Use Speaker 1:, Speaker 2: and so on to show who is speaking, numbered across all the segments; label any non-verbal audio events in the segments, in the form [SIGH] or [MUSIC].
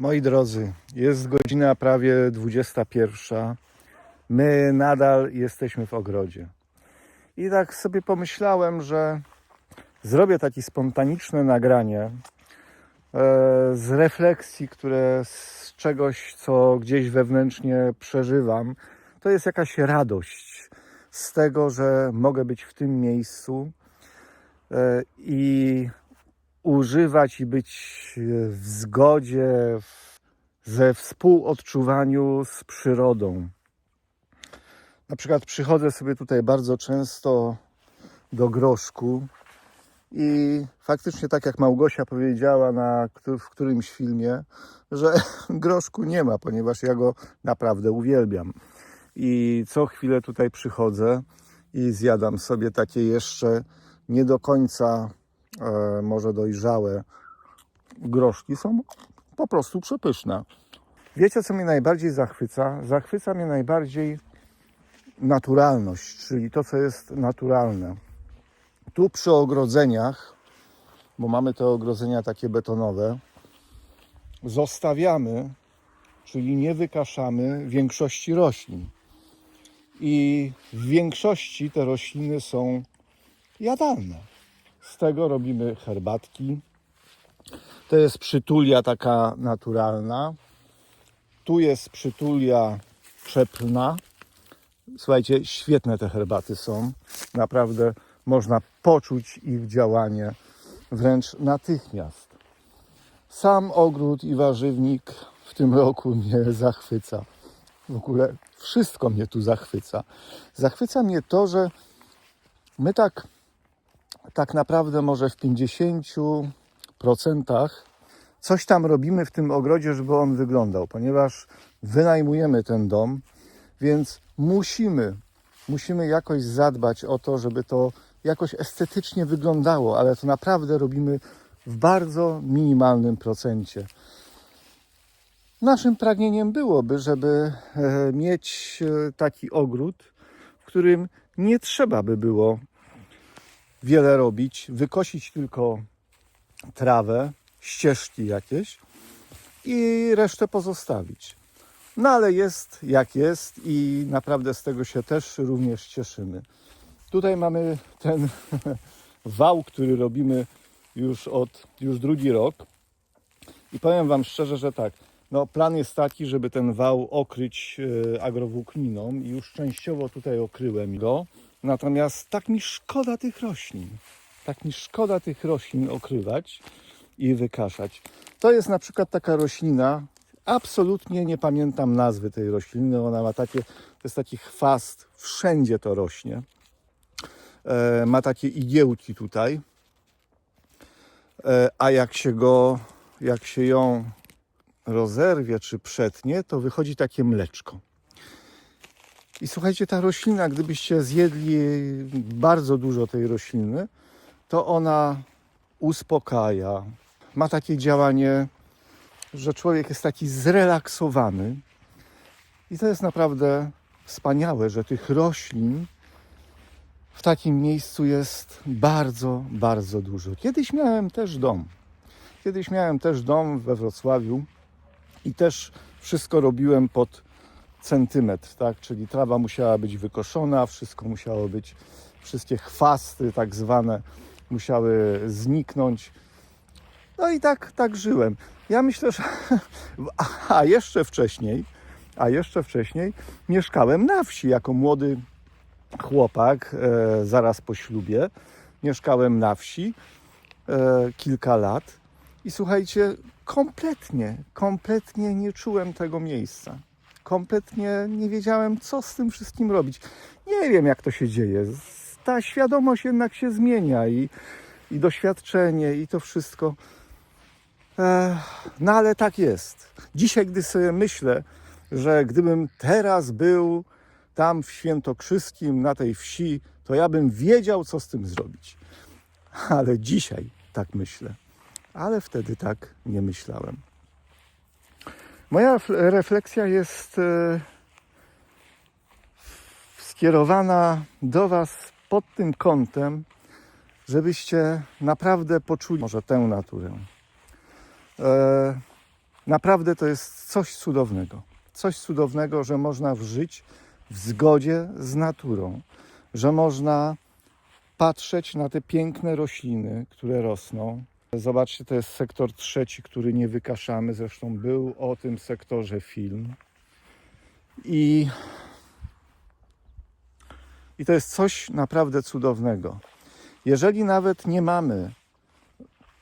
Speaker 1: Moi drodzy, jest godzina prawie 21. My nadal jesteśmy w ogrodzie. I tak sobie pomyślałem, że zrobię takie spontaniczne nagranie e, z refleksji, które z czegoś, co gdzieś wewnętrznie przeżywam. To jest jakaś radość z tego, że mogę być w tym miejscu e, i używać i być w zgodzie, ze współodczuwaniu z przyrodą. Na przykład przychodzę sobie tutaj bardzo często do groszku i faktycznie tak jak Małgosia powiedziała na, w którymś filmie, że [LAUGHS] groszku nie ma, ponieważ ja go naprawdę uwielbiam. I co chwilę tutaj przychodzę i zjadam sobie takie jeszcze nie do końca e, może dojrzałe groszki. Są po prostu przepyszne. Wiecie, co mnie najbardziej zachwyca? Zachwyca mnie najbardziej naturalność, czyli to, co jest naturalne. Tu przy ogrodzeniach, bo mamy te ogrodzenia takie betonowe, zostawiamy, czyli nie wykaszamy większości roślin. I w większości te rośliny są jadalne. Z tego robimy herbatki. To jest przytulia taka naturalna. Tu jest przytulia czepna. Słuchajcie, świetne te herbaty są. Naprawdę można poczuć ich działanie wręcz natychmiast. Sam ogród i warzywnik w tym roku mnie zachwyca. W ogóle wszystko mnie tu zachwyca. Zachwyca mnie to, że my tak, tak naprawdę może w 50% coś tam robimy w tym ogrodzie, żeby on wyglądał, ponieważ wynajmujemy ten dom, więc musimy, musimy jakoś zadbać o to, żeby to jakoś estetycznie wyglądało, ale to naprawdę robimy w bardzo minimalnym procencie. Naszym pragnieniem byłoby, żeby e, mieć e, taki ogród, w którym nie trzeba by było wiele robić, wykosić tylko trawę, ścieżki jakieś i resztę pozostawić. No ale jest jak jest i naprawdę z tego się też również cieszymy. Tutaj mamy ten [LAUGHS] wał, który robimy już od już drugi rok. I powiem Wam szczerze, że tak, no plan jest taki, żeby ten wał okryć e, agrowłókniną i już częściowo tutaj okryłem go. Natomiast tak mi szkoda tych roślin. Tak mi szkoda tych roślin okrywać i wykaszać. To jest na przykład taka roślina, absolutnie nie pamiętam nazwy tej rośliny. Ona ma takie, to jest taki chwast, wszędzie to rośnie. E, ma takie igiełki tutaj. E, a jak się go, jak się ją rozerwie czy przetnie, to wychodzi takie mleczko. I słuchajcie, ta roślina, gdybyście zjedli bardzo dużo tej rośliny, to ona uspokaja. Ma takie działanie, że człowiek jest taki zrelaksowany. I to jest naprawdę wspaniałe, że tych roślin w takim miejscu jest bardzo, bardzo dużo. Kiedyś miałem też dom. Kiedyś miałem też dom we Wrocławiu i też wszystko robiłem pod centymetr, tak? Czyli trawa musiała być wykoszona, wszystko musiało być, wszystkie chwasty tak zwane musiały zniknąć. No i tak, tak żyłem. Ja myślę, że [LAUGHS] a jeszcze wcześniej, a jeszcze wcześniej mieszkałem na wsi jako młody chłopak e, zaraz po ślubie. Mieszkałem na wsi e, kilka lat i słuchajcie, kompletnie, kompletnie nie czułem tego miejsca. Kompletnie nie wiedziałem, co z tym wszystkim robić. Nie wiem, jak to się dzieje. Ta świadomość jednak się zmienia i, i doświadczenie, i to wszystko. No ale tak jest. Dzisiaj, gdy sobie myślę, że gdybym teraz był tam w Świętokrzyskim, na tej wsi, to ja bym wiedział, co z tym zrobić. Ale dzisiaj tak myślę. Ale wtedy tak nie myślałem. Moja refleksja jest e, skierowana do Was pod tym kątem, żebyście naprawdę poczuli może tę naturę. E, Naprawdę to jest coś cudownego. Coś cudownego, że można żyć w zgodzie z naturą, że można patrzeć na te piękne rośliny, które rosną. Zobaczcie, to jest sektor trzeci, który nie wykaszamy. Zresztą był o tym sektorze film. I, i to jest coś naprawdę cudownego. Jeżeli nawet nie mamy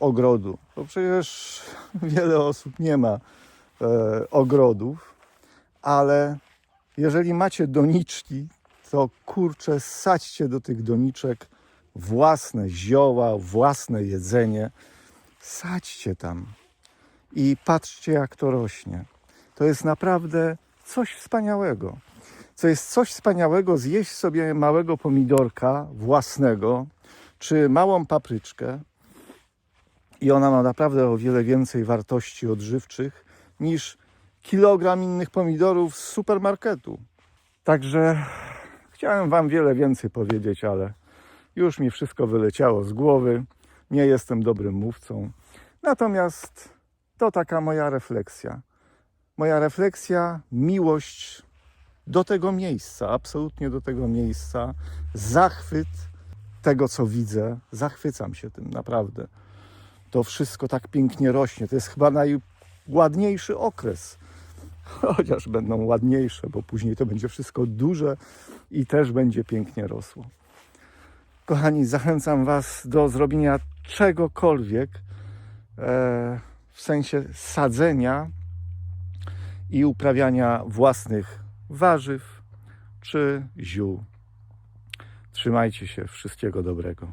Speaker 1: ogrodu, bo przecież [LAUGHS] wiele osób nie ma e, ogrodów, ale jeżeli macie doniczki, to kurczę, sadźcie do tych doniczek własne zioła, własne jedzenie. Sadźcie tam i patrzcie, jak to rośnie. To jest naprawdę coś wspaniałego. To jest coś wspaniałego zjeść sobie małego pomidorka własnego, czy małą papryczkę, i ona ma naprawdę o wiele więcej wartości odżywczych niż kilogram innych pomidorów z supermarketu. Także chciałem Wam wiele więcej powiedzieć, ale już mi wszystko wyleciało z głowy. Nie jestem dobrym mówcą. Natomiast to taka moja refleksja. Moja refleksja, miłość do tego miejsca, absolutnie do tego miejsca, zachwyt tego, co widzę. Zachwycam się tym, naprawdę. To wszystko tak pięknie rośnie. To jest chyba najładniejszy okres. [LAUGHS] Chociaż będą ładniejsze, bo później to będzie wszystko duże i też będzie pięknie rosło. Kochani, zachęcam Was do zrobienia czegokolwiek e, w sensie sadzenia i uprawiania własnych warzyw czy ziół. Trzymajcie się, wszystkiego dobrego.